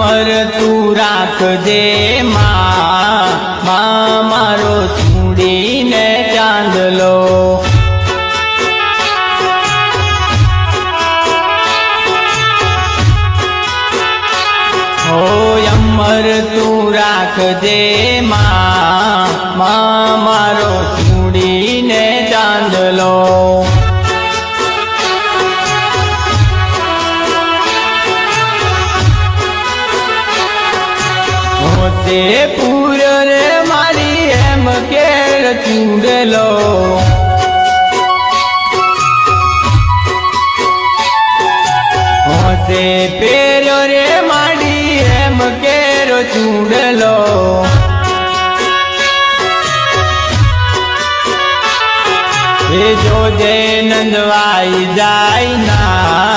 અમર તું રાખજે માં મારો ચૂડીને ચાંદલો હો અમર તું રાખજે માં મારો ચૂડીને ચાંદલો તે પૂર રે મારી એમ કેળ ચૂડેલો. હોતે પેર્યો રે માડી એમ કેરો ચૂડેલો. એ જોજે નંદવાઈ જાય ના